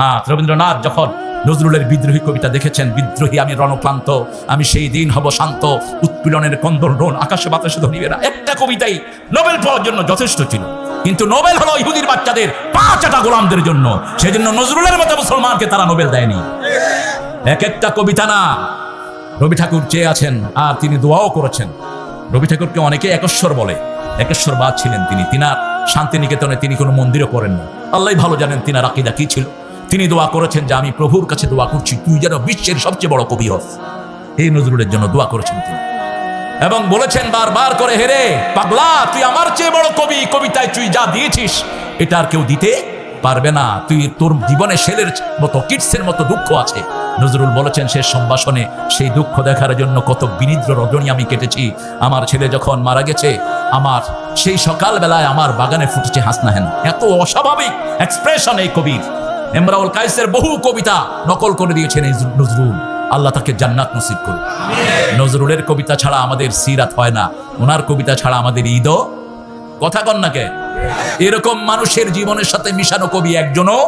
রবীন্দ্রনাথ রবীন্দ্রনাথ যখন নজরুলের বিদ্রোহী কবিতা দেখেছেন, বিদ্রোহী আমি রণক্লান্ত, আমি সেই দিন হব শান্ত, উৎপীড়নের কন্দর রোন আকাশে বাতাসে ধরিবে না একটা কবিতাই নোবেল পাওয়ার জন্য যথেষ্ট ছিল। কিন্তু নোবেল হলো ইহুদির বাচ্চাদের পাঁচটা গোলামদের জন্য। সেজন্য নজরুলের মতো মুসলমানকে তারা নোবেল দেয়নি। এক একটা কবিতা না, রবি ঠাকুর চেয়ে আছেন আর তিনি দোয়াও করেছেন। রবি ঠাকুরকে অনেকে একেশ্বর বলে। একেশ্বরবাদ ছিলেন তিনি। তিনার শান্তিনিকেতনে তিনি কোনো মন্দিরও করেন না আল্লাহ ভালো জানেন তিনার আকিদা কি ছিল। তিনি দোয়া করেছেন যে আমি প্রভুর কাছে দোয়া করছি, তুই যেন বিশ্বের সবচেয়ে বড় কবি হস। এই নজরুলের জন্য দোয়া করেছেন তিনি। এবং বলেছেন, বারবার করে হেরে পাগলা, তুই আমার চেয়ে বড় কবি, কবিতায় তুই যা দিয়েছিস, এটা আর কেউ দিতে পারবে না। তুই তোর জীবনে শেলের মতো কিটসের মতো দুঃখ আছে। নজরুল বলেছেন শেষ সম্ভাষণে সেই দুঃখ দেখার জন্য কত বিনিদ্র রজনী আমি কেটেছি। আমার ছেলে যখন মারা গেছে, আমার সেই সকালবেলায় আমার বাগানে ফুটেছে হাসনাহেন এত অস্বাভাবিক এক্সপ্রেশন এই কবির। এমরাউল কাইসের বহু কবিতা নকল করে দিয়েছেন নজরুল। আল্লাহ তাকে জান্নাত নসিব করুন নজরুলের কবিতা ছাড়া আমাদের সিরাত হয় না। ওনার কবিতা ছাড়া আমাদের ঈদও কথা কন নাকে এরকম মানুষের জীবনের সাথে মিশানো কবি একজনও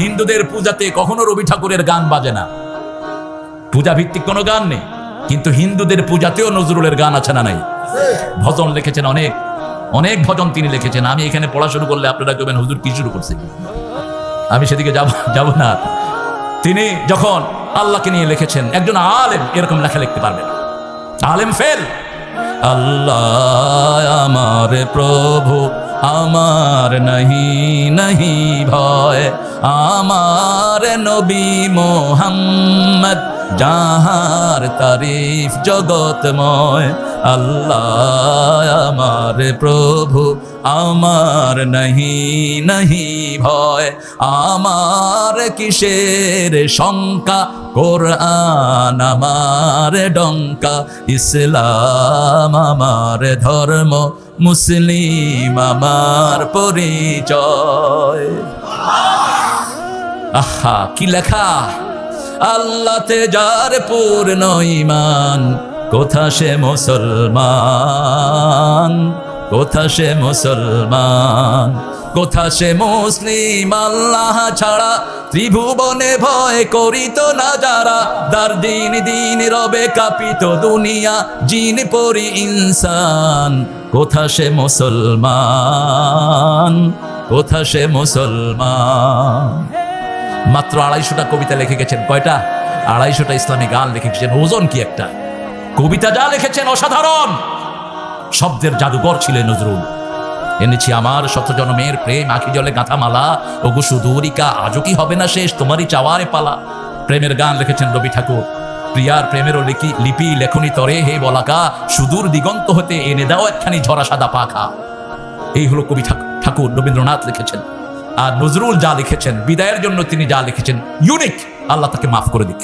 হিন্দুদের পূজাতে কখনো রবি ঠাকুরের গান বাজে না। পূজা ভিত্তিক কোনো গান নেই, কিন্তু হিন্দুদের পূজাতেও নজরুলের গান আছে না নাই। ভজন লিখেছেন অনেক অনেক ভজন তিনি লিখেছেন। আমি এখানে পড়া শুরু করলে আপনারা কেবেন হুজুর কি শুরু করছে। আমি সেদিকে যাব যাব না। তিনি যখন আল্লাহকে নিয়ে লিখেছেন, একজন আলেম এরকম লেখা লিখতে পারবেন আলেম ফেল। আল্লাহ আমার প্রভু, আমার নাহি নাহি ভয়। আমার নবী মোহাম্মদ যাহার তারিফ জগতময় আল্লাহ আমার প্রভু, আমার নাহি নাহি ভয়। আমার কিসের শঙ্কা? কোরআন আমার ডঙ্কা। ইসলাম আমার ধর্ম, মুসলিম আমার পরিচয়। আহা, কি লেখা? আল্লাহতে যার পূর্ণ ইমান কোথা সে মুসলমান? কোথা সে মুসলমান? কোথা সে মুসলিম? আল্লাহ ছাড়া ত্রিভুবনে ভয় করিত না যারা। দার দিন দিন রবে কাপিত দুনিয়া, জিন পরি ইনসান। কোথা সে মুসলমান? কোথা সে মুসলমান? মাত্র আড়াইশোটা কবিতা লিখে গেছেন। কয়টা? আড়াইশোটা ইসলামী গান লিখে গেছেন। ওজন কি একটা? কবিতা যা লিখেছেন অসাধারণ! শব্দের জাদুঘর ছিলেন নজরুল। এনেছি আমার শত জনমের প্রেম, আখি জলে গাঁথা মালা ওগো সুদূরিকা, আজও কি হবে না শেষ? তোমারই চাওয়ারে পালা। প্রেমের গান লিখেছেন রবি ঠাকুর। প্রিয়ার প্রেমেরও লিখি লিপি, লেখনি তরে হে বলাকা, সুদূর দিগন্ত হতে এনে দাও একখানি ঝরা সাদা পাখা। এই হলো কবি ঠাকুর রবীন্দ্রনাথ লিখেছেন। আর নজরুল যা লিখেছেন, বিদায়ের জন্য তিনি যা লিখেছেন ইউনিক আল্লাহ তাকে মাফ করে দিক।